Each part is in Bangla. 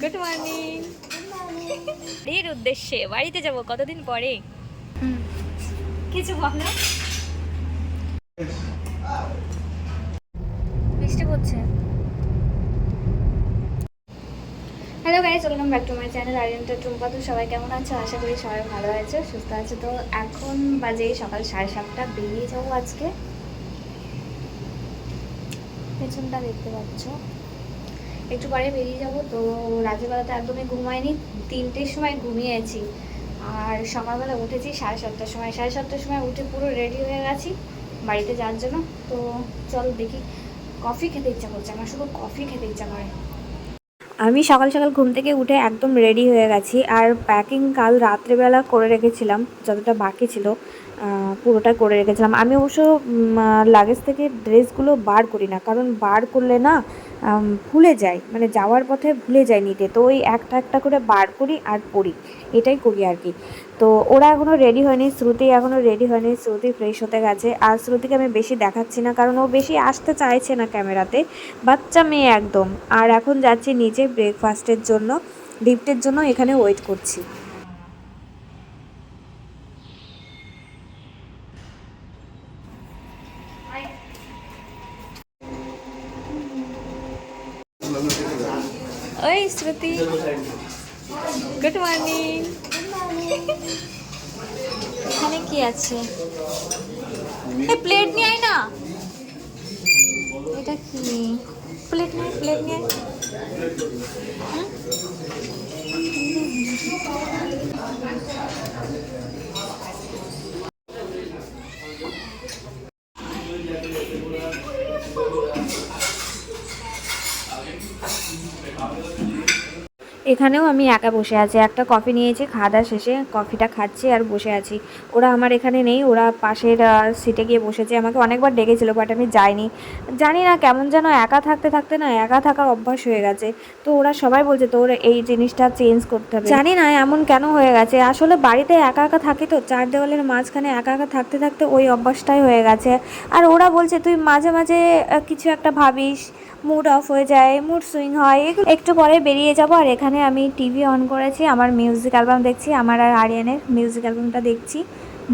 গুড মর্নিং এর উদ্দেশ্যে বাড়িতে যাব কতদিন পরে? কিছু hello guys welcome back to my channel আরিয়ান্টা Tumpa তো সবাই কেমন আছো? আশা করি সবাই ভালো আছে, সুস্থ আছে। তো এখন বাজে সকাল সাড়ে সাতটা, বেরিয়ে যাব আজকে। পেছনটা দেখতে পাচ্ছ। একটু পরে বেরিয়ে যাব। তো রাতের রাত্রিবেলাতে একদমই ঘুমাইনি, তিনটের সময় ঘুমিয়েছি। আর সকালবেলা উঠেছি সাড়ে সাতটার সময়। সাড়ে সাতটার সময় উঠে পুরো রেডি হয়ে গেছি বাড়িতে যাওয়ার জন্য। তো চল দেখি, কফি খেতে ইচ্ছা করছে আমার, শুধু কফি খেতে ইচ্ছা করে। আমি সকাল সকাল ঘুম থেকে উঠে একদম রেডি হয়ে গেছি। আর প্যাকিং কাল রাত্রেবেলা করে রেখেছিলাম, যতটা বাকি ছিল। পুরোটা করে রেখেছিলাম। আমি অবশ্য লাগেজ থেকে ড্রেসগুলো বার করি না, কারণ বার করলে না ভুলে যাই। মানে যাওয়ার পথে ভুলে যাই নিতে। তো ওই একটা একটা করে বার করি আর পরি। এটাই করি আর কি। তো ওরা এখনও রেডি হয়নি, শ্রুতি এখনও রেডি হয়নি, শ্রুতি ফ্রেশ হতে গেছে। আর শ্রুতিকে আমি বেশি দেখাচ্ছি না, কারণ ও বেশি আসতে চাইছে না ক্যামেরাতে। বাচ্চা মেয়ে একদম। আর এখন যাচ্ছি নিজে ব্রেকফাস্টের জন্য লিফটের জন্য এখানে ওয়েট করছি। ওই শ্রুতি গুড মর্নিং এখানে কি আছে? প্লেট নিয়ে আয় না। এটা কি? প্লেট নিয়ে প্লেট নিয়ে এখানেও আমি একা বসে আছি। একটা কফি নিয়েছি খাওয়া শেষে কফিটা খাচ্ছি আর বসে আছি। ওরা আমার এখানে নেই, ওরা পাশের সিটে গিয়ে বসেছে। আমাকে অনেকবার ডেকেছিল বাট আমি যাইনি। জানি না কেমন যেন একা থাকতে থাকতে না, একা থাকার অভ্যাস হয়ে গেছে। তো ওরা সবাই বলছে, তোর এই জিনিসটা চেঞ্জ করতে হবে। জানি না এমন কেন হয়ে গেছে। আসলে বাড়িতে একা একা থাকি তো, চার দেওয়ালের মাঝখানে একা একা থাকতে থাকতে ওই অভ্যাসটাই হয়ে গেছে। আর ওরা বলছে, তুই মাঝে মাঝে কিছু একটা ভাবিস মুড অফ হয়ে যায় মুড সুইং হয়, এগুলো একটু পরে বেরিয়ে যাব। আর এখানে আমি টিভি অন করেছি, আমার মিউজিক অ্যালবাম দেখছি, আমার আর আরিয়ানের মিউজিক অ্যালবামটা দেখছি।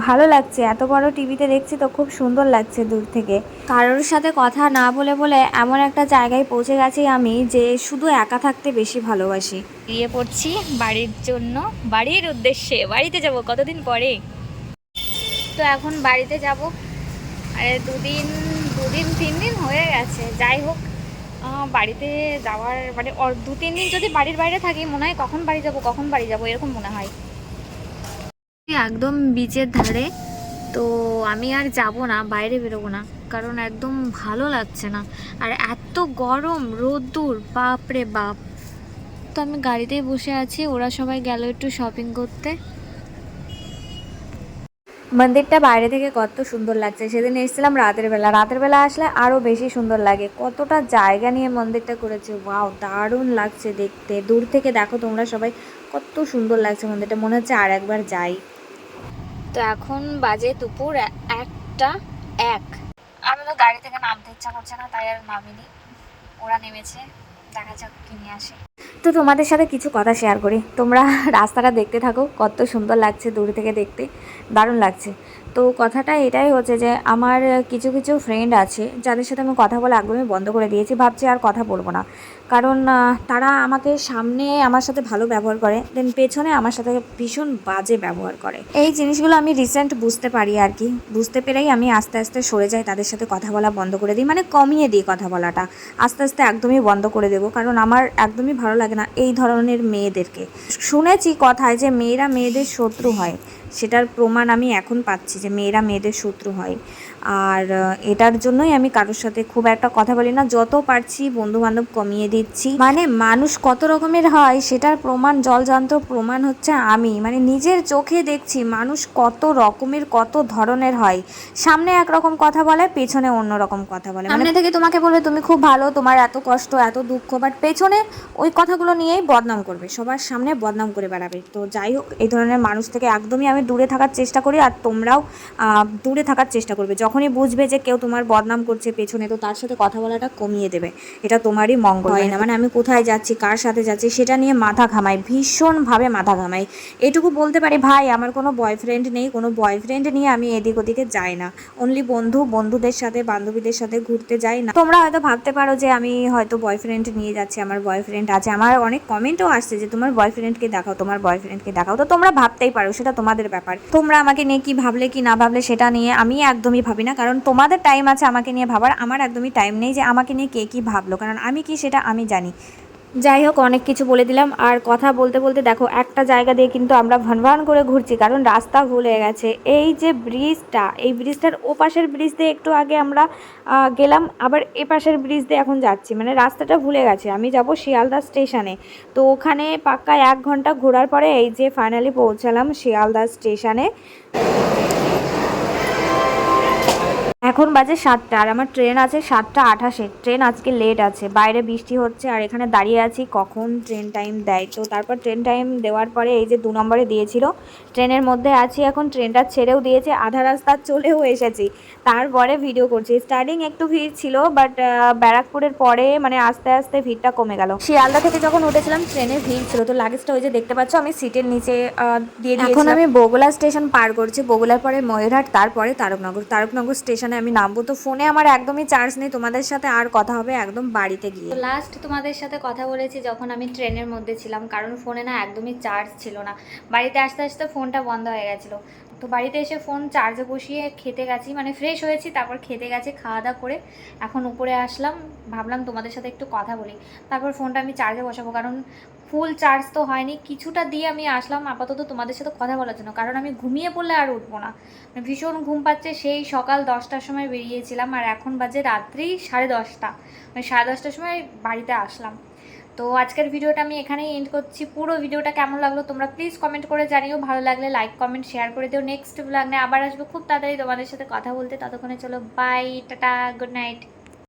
ভালো লাগছে, এত বড় টিভিতে দেখছি তো খুব সুন্দর লাগছে দূর থেকে। কারোর সাথে কথা না বলে বলে এমন একটা জায়গায় পৌঁছে গেছি আমি যে শুধু একা থাকতে বেশি ভালোবাসি। দিয়ে পড়ছি বাড়ির জন্য, বাড়ির উদ্দেশ্যে, বাড়িতে যাব কতদিন পরে? তো এখন বাড়িতে যাব। আরে দুদিন দুদিন, তিন দিন হয়ে গেছে, যাই হোক। বাড়িতে যাওয়ার মানে দু, তিন দিন যদি বাড়ির বাইরে থাকি, মনে হয় কখন বাড়ি যাব, কখন বাড়ি যাব, এরকম মনে হয়। একদম বিচের ধারে, তো আমি আর যাব না, বাইরে বেরোবো না, কারণ একদম ভালো লাগছে না। আর এত গরম, রোদ্দুর বাপ রে বাপ। তো আমি গাড়িতেই বসে আছি, ওরা সবাই গেল একটু শপিং করতে। মন্দিরটা বাইরে থেকে কত সুন্দর লাগছে। সেদিন এসেছিলাম রাতের বেলা। রাতের বেলা আসলে আরও বেশি সুন্দর লাগে। কতটা জায়গা নিয়ে মন্দিরটা করেছে। ওয়াও, দারুণ লাগছে দেখতে। দূর থেকে দেখো তোমরা সবাই কত সুন্দর লাগছে মন্দিরটা। মনে হচ্ছে আর একবার যাই। তো এখন বাজে দুপুর একটা এক। আমি তো গাড়ি থেকে নামতে ইচ্ছা করছে না, তাই আর নামিনি। ওরা নেমেছে। দেখা যাক কি নিয়ে আসে। তো তোমাদের সাথে কিছু কথা শেয়ার করি। তোমরা রাস্তাটা দেখতে থাকো, কত সুন্দর লাগছে দূর থেকে দেখতে, দারুণ লাগছে। তো কথাটা এটাই হচ্ছে যে আমার কিছু কিছু ফ্রেন্ড আছে, যাদের সাথে আমি কথা বলা একদমই বন্ধ করে দিয়েছি, ভাবছি আর কথা বলব না। কারণ তারা আমাকে সামনে আমার সাথে ভালো ব্যবহার করে দেন পেছনে আমার সাথে ভীষণ বাজে ব্যবহার করে। এই জিনিসগুলো আমি রিসেন্ট বুঝতে পারি আর কি। বুঝতে পেরেই আমি আস্তে আস্তে সরে যাই, তাদের সাথে কথা বলা বন্ধ করে দিই মানে কমিয়ে দিই কথা বলাটা। আস্তে আস্তে একদমই বন্ধ করে দেবো, কারণ আমার একদমই ভালো লাগে না এই ধরনের মেয়েদেরকে। শুনেছি কথায় যে মেয়েরা মেয়েদের শত্রু হয়। সেটার প্রমাণ আমি এখন পাচ্ছি যে মেয়েরা মেয়েদের শত্রু হয়। আর এটার জন্যই আমি কারোর সাথে খুব একটা কথা বলি না। যত পারছি বন্ধু বান্ধব কমিয়ে দিচ্ছি। মানে মানুষ কত রকমের হয় সেটার প্রমাণ, জলজান্ত প্রমাণ হচ্ছে আমি। মানে নিজের চোখে দেখছি মানুষ কত রকমের, কত ধরনের হয়। সামনে একরকম কথা বলে, পেছনে অন্য রকম কথা বলে। সামনে থেকে তোমাকে বলবে, তুমি খুব ভালো, তোমার এত কষ্ট, এত দুঃখ। বাট পেছনে ওই কথাগুলো নিয়েই বদনাম করবে। সবার সামনে বদনাম করে বেড়াবে। তো যাই হোক, এই ধরনের মানুষ থেকে একদমই আমি সবসময় দূরে থাকার চেষ্টা করি আর তোমরাও দূরে থাকার চেষ্টা করবে। যখনই বুঝবে যে কেউ তোমার বদনাম করছে পেছনে তো তার সাথে কথা বলাটা কমিয়ে দেবে। এটা তোমারই মঙ্গল। হয় না মানে আমি কোথায় যাচ্ছি কার সাথে যাচ্ছি সেটা নিয়ে মাথা ঘামাই ভীষণভাবে মাথা ঘামাই। এটুকু বলতে পারি ভাই আমার কোনো বয়ফ্রেন্ড নেই কোনো বয়ফ্রেন্ড নিয়ে আমি এদিক ওদিকে যাই না। অনলি বন্ধু বন্ধুদের সাথে বান্ধবীদের সাথে ঘুরতে যাই না। তোমরা হয়তো ভাবতে পারো যে আমি হয়তো বয়ফ্রেন্ড নিয়ে যাচ্ছি আমার বয়ফ্রেন্ড আছে। আমার অনেক কমেন্টও আসছে যে তোমার বয়ফ্রেন্ডকে দেখাও তোমার বয়ফ্রেন্ডকে দেখাও। তো তোমরা ভাবতেই পারো সেটা তোমাদের ব্যাপার। তোমরা আমাকে নিয়ে কি ভাবলে, কি না ভাবলে, সেটা নিয়ে আমি একদমই ভাবি না। কারণ তোমাদের টাইম আছে আমাকে নিয়ে ভাবার, আমার একদমই টাইম নেই যে আমাকে নিয়ে কে কি ভাবলো। কারণ আমি কি সেটা আমি জানি। যাই হোক, অনেক কিছু বলে দিলাম। আর কথা বলতে বলতে দেখো, একটা জায়গা দিয়ে কিন্তু আমরা ভান ভান করে ঘুরছি, কারণ রাস্তা ভুল হয়ে গেছে। এই যে ব্রিজটা এই ব্রিজটার ওপাশের ব্রিজ দিয়ে একটু আগে আমরা গেলাম, আবার এপাশের ব্রিজ দিয়ে এখন যাচ্ছি। মানে রাস্তাটা ভুলে গেছে, আমি যাব শিয়ালদা স্টেশনে। তো ওখানে পাক্কা এক ঘণ্টা ঘোরার পরে এই যে ফাইনালি পৌঁছালাম শিয়ালদা স্টেশনে। এখন বাজে সাতটা আর আমার ট্রেন আছে সাতটা আঠাশে। ট্রেন আজকে লেট আছে। বাইরে বৃষ্টি হচ্ছে আর এখানে দাঁড়িয়ে আছি কখন ট্রেন টাইম দেয়। তো তারপর ট্রেন টাইম দেওয়ার পরে এই যে দু নম্বরে দিয়েছিল ট্রেনের মধ্যে আছি এখন। ট্রেনটা ছেড়েও দিয়েছে আধা রাস্তা চলেও এসেছি। তারপরে ভিডিও করছি। স্টার্টিং একটু ভিড় ছিল বাট ব্যারাকপুরের পরে মানে আস্তে আস্তে ভিড়টা কমে গেল। শিয়ালদা থেকে যখন উঠেছিলাম ট্রেনে ভিড় ছিল। তো লাগেজটা ওই যে দেখতে পাচ্ছ আমি সিটের নিচে দিয়ে দিয়েছি এখন আমি বগুলা স্টেশন পার করছি। বগুলার পরে ময়ূরহাট তারপরে তারকনগর। তারকনগর স্টেশনে আমি নামবো। তো ফোনে আমার একদমই চার্জ নেই। তোমাদের সাথে আর কথা হবে একদম বাড়িতে গিয়ে। লাস্ট তোমাদের সাথে কথা বলেছি যখন আমি ট্রেনের মধ্যে ছিলাম। কারণ ফোনে না একদমই চার্জ ছিল না। বাড়িতে আসতে আসতে ফোনটা বন্ধ হয়ে গেছিল। তো বাড়িতে এসে ফোন চার্জে বসিয়ে খেতে গেছি। মানে ফ্রেশ হয়েছি, তারপর খেতে গেছি, খাওয়া দাওয়া করে এখন উপরে আসলাম। ভাবলাম তোমাদের সাথে একটু কথা বলি। তারপর ফোনটা আমি চার্জে বসাবো। কারণ ফুল চার্জ তো হয়নি। কিছুটা দিয়ে আমি আসলাম, আপাতত তোমাদের সাথে কথা বলার জন্য। কারণ আমি ঘুমিয়ে পড়লে আর উঠবো না। মানে ভীষণ ঘুম পাচ্ছে, সেই সকাল দশটার সময় বেরিয়েছিলাম। আর এখন বাজে রাত্রি সাড়ে দশটা। মানে সাড়ে দশটার সময় বাড়িতে আসলাম। তো আজকের ভিডিওটা আমি এখানেই এন্ড করছি। পুরো ভিডিওটা কেমন লাগল তোমরা প্লিজ কমেন্ট করে জানিও। ভালো লাগলে লাইক কমেন্ট শেয়ার করে দিও। নেক্সট ব্লগ আবার আসব। খুব তাড়াতাড়ি তোমাদের সাথে কথা বলতে। ততক্ষণে চলো বাই টাটা গুড নাইট